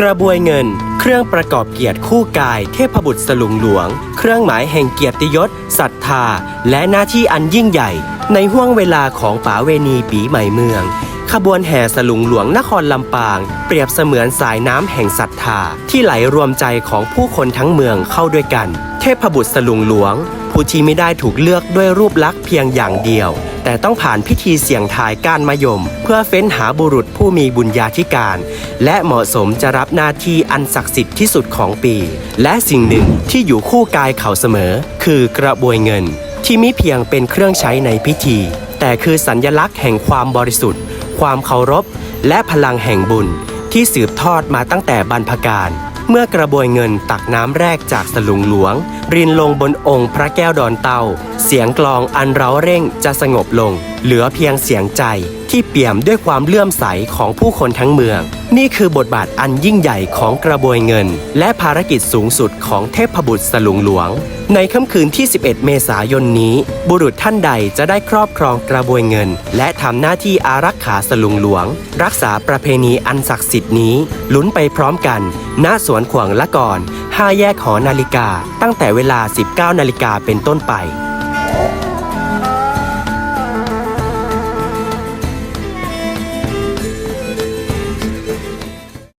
กระบวยเงิน เครื่องประกอบเกียรติคู่กาย เทพบุตรสลุงหลวง เครื่องหมายแห่งเกียรติยศศรัทธา และหน้าที่อันยิ่งใหญ่ ในห่วงเวลาของป๋าเวณีปีใหม่เมือง ขบวนแห่สลุงหลวงนครลำปาง เปรียบเสมือนสายน้ำแห่งศรัทธา ที่ไหลรวมใจของผู้คนทั้งเมืองเข้าด้วยกัน เทพบุตรสลุงหลวง ผู้ที่ไม่ได้ถูกเลือกด้วยรูปลักษณ์เพียงอย่างเดียว แต่ต้องผ่านพิธีเสี่ยงทายกานมะยม เพื่อเฟ้นหาบุรุษผู้มีบุญญาธิการ และเหมาะสมจะรับหน้าที่อันศักดิ์สิทธิ์ที่สุดของปี และสิ่งหนึ่งที่อยู่คู่กายเขาเสมอ คือกระบวยเงิน ที่มิเพียงเป็นเครื่องใช้ในพิธี แต่คือสัญญลักษณ์แห่งความบริสุทธิ์ ความเคารพ และพลังแห่งบุญที่สืบทอดมาตั้งแต่บรรพการ เมื่อกระบวยเงินตักน้ำแรกจากสลุงหลวง รินลงบนองค์พระแก้วดอนเตาเสียงกลองอันเร้าเร่งจะสงบลง เหลือเพียงเสียงใจที่เปี่ยมด้วยความเลื่อมใสของผู้คนทั้งเมือง นี่คือบทบาทอันยิ่งใหญ่ของกระบวยเงิน และภารกิจสูงสุดของเทพบุตรสลุงหลวง ในค่ำคืนที่ 11 เมษายนนี้ บุรุษท่านใดจะได้ครอบครองกระบวยเงิน และทำหน้าที่อารักขาสลุงหลวง รักษาประเพณีอันศักดิ์สิทธิ์นี้ ลุ้นไปพร้อมกัน ณสวนขวางละก่อน5แยกหอนาฬิกา ตั้งแต่เวลา 19 นาฬิกาเป็นต้นไป